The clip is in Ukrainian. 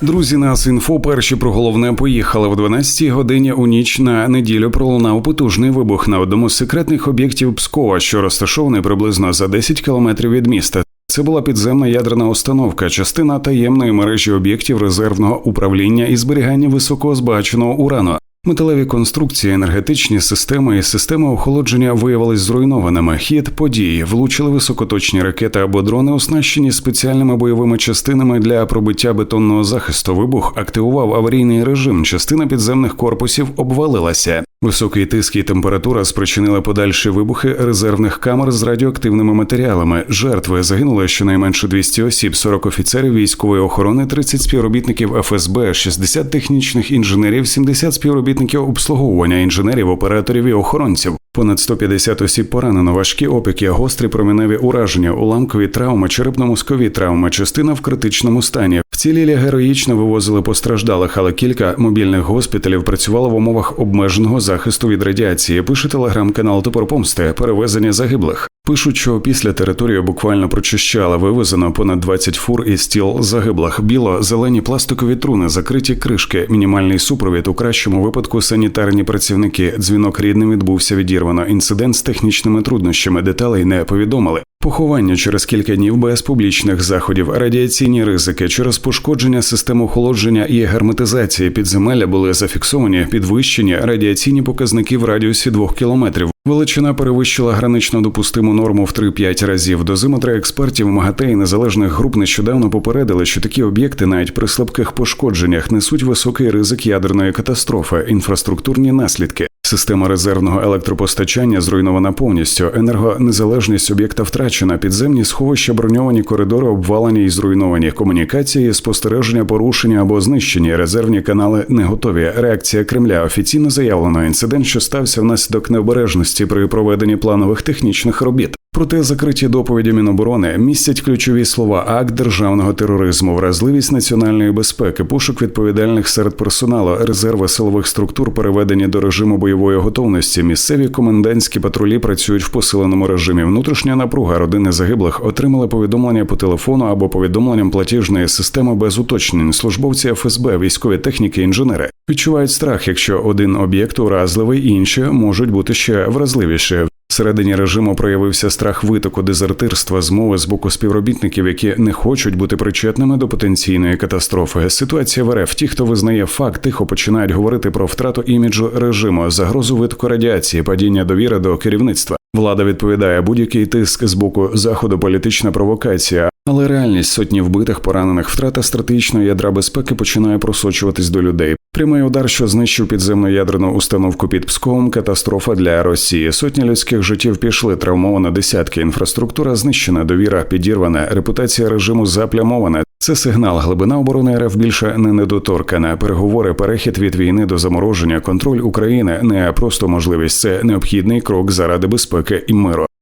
Друзі, нас інфо перші про головне поїхали в 12-й годині у ніч на неділю. Пролунав потужний вибух на одному з секретних об'єктів Пскова, що розташований приблизно за 10 кілометрів від міста. Це була підземна ядерна установка, частина таємної мережі об'єктів резервного управління і зберігання високого збагаченого урану. Металеві конструкції, енергетичні системи і системи охолодження виявились зруйнованими. Хід події влучили високоточні ракети або дрони, оснащені спеціальними бойовими частинами для пробиття бетонного захисту. Вибух активував аварійний режим. Частина підземних корпусів обвалилася. Високий тиск і температура спричинили подальші вибухи резервних камер з радіоактивними матеріалами. Жертви загинули щонайменше 200 осіб, 40 офіцерів військової охорони, 30 співробітників ФСБ, 60 технічних інженерів, 70 співробітників обслуговування інженерів, операторів і охоронців. Понад 150 осіб поранено, важкі опіки, гострі проміневі ураження, уламкові травми, черепно-мозкові травми, частина в критичному стані. Вцілілі героїчно вивозили постраждалих, але кілька мобільних госпіталів працювало в умовах обмеженого захисту від радіації. Пише телеграм-канал Топор Помсти, перевезення загиблих. Пишуть, що після територію буквально прочищали, вивезено понад 20 фур із тіл загиблих, біло-зелені пластикові труни, закриті кришки, мінімальний супровід. У кращому випадку санітарні працівники. Дзвінок рідним відбувся відірвано. Інцидент з технічними труднощами деталей не повідомили. Поховання через кілька днів без публічних заходів, радіаційні ризики через пошкодження систем охолодження і герметизації підземелля були зафіксовані підвищені радіаційні показники в радіусі двох кілометрів. Величина перевищила гранично допустиму норму в 3-5 разів. Дозиметри експертів МАГАТЕ і незалежних груп нещодавно попередили, що такі об'єкти, навіть при слабких пошкодженнях, несуть високий ризик ядерної катастрофи, інфраструктурні наслідки. Система резервного електропостачання зруйнована повністю. Енергонезалежність об'єкта втрачена. Підземні сховища, броньовані коридори обвалені і зруйновані. Комунікації, спостереження, порушення або знищені. Резервні канали не готові. Реакція Кремля офіційно заявлено. Інцидент, що стався внаслідок необережності при проведенні планових технічних робіт. Проте закриті доповіді Міноборони містять ключові слова акт державного тероризму, вразливість національної безпеки, пошук відповідальних серед персоналу, резерви силових структур переведені до режиму бойової готовності. Місцеві комендантські патрулі працюють в посиленому режимі. Внутрішня напруга родини загиблих отримали повідомлення по телефону або повідомленням платіжної системи без уточнень. Службовці ФСБ, військові техніки, інженери відчувають страх, якщо один об'єкт уразливий, інші можуть бути ще вразливіші. Всередині режиму проявився страх витоку дезертирства, змови з боку співробітників, які не хочуть бути причетними до потенційної катастрофи. Ситуація в РФ. Ті, хто визнає факт, тихо починають говорити про втрату іміджу режиму, загрозу витоку радіації, падіння довіри до керівництва. Влада відповідає будь-який тиск з боку заходу, політична провокація. Але реальність сотні вбитих, поранених, втрата стратегічного ядра безпеки починає просочуватись до людей. Прямий удар, що знищив підземну ядерну установку під Псковом, катастрофа для Росії. Сотні людських життів пішли, травмовано десятки. Інфраструктура знищена, довіра підірвана, репутація режиму заплямована. Це сигнал. Глибина оборони РФ більше не недоторкана. Переговори, перехід від війни до замороження, контроль України не просто можливість, це необхідний крок заради безпеки і миру.